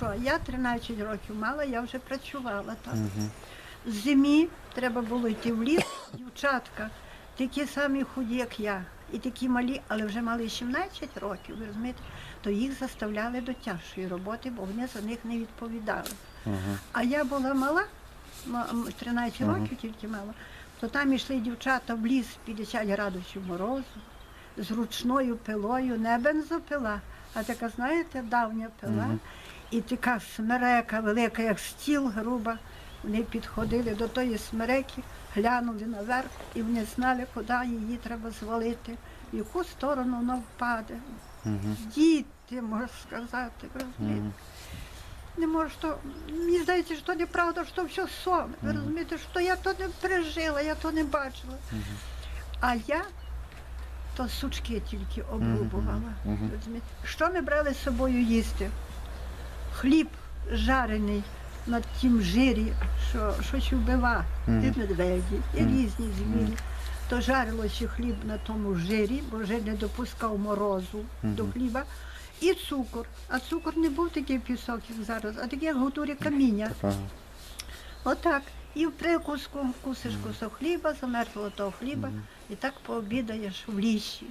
що? Я 13 років мала, я вже працювала там. З зимі треба було йти в ліс, дівчатка, такі самі худі, як я, і такі малі, але вже мали 17 років, ви розумієте, то їх заставляли до тяжкої роботи, бо вони за них не відповідали. А я була мала, 13 років тільки мала, то там йшли дівчата в ліс 50 градусів морозу, з ручною пилою, не бензопила, а така, знаєте, давня пила. І така смерека велика, як стіл груба. Вони підходили до тої смереки, глянули наверх, і вони знали, куди її треба звалити, в яку сторону вона впаде. Діти, можна сказати, розумієте. Не можу, що мені здається, що неправда, що все сон. Ви розумієте, що я то не пережила, я то не бачила. А я то сучки тільки обрубувала. розумієте. Що ми брали з собою їсти? Хліб жарений на тім жирі, що щось вбива, і медведі, і різні звірі. То жарилося хліб на тому жирі, бо жир не допускав морозу до хліба. І цукор. А цукор не був такий пісок, як зараз, а такий, як гутурі каміння. Отак. І в прикуску кусиш кусок хліба, замерзлого того хліба, і так пообідаєш в лісі.